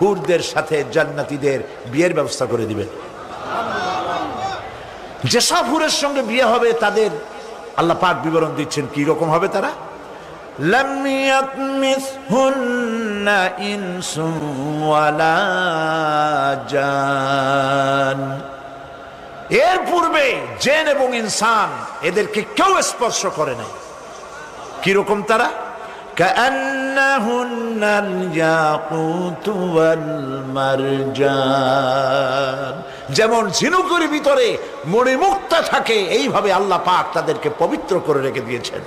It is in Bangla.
হুরদের সাথে জান্নাতিদের বিয়ের ব্যবস্থা করে দিবেন। যেসব হুরের সঙ্গে বিয়ে হবে, তাদের আল্লাহ পাক বিবরণ দিচ্ছেন, কি রকম হবে তারা? এর পূর্বে জেন এবং ইনসান এদেরকে কেউ স্পর্শ করে নাই। কীরকম তারা? كأنهن الياقوت والمرجان যেমন ঝিনুকের ভিতরে মণিমুক্তা থাকে এইভাবে আল্লাহ পাক তাদেরকে পবিত্র করে রেখে দিয়েছেন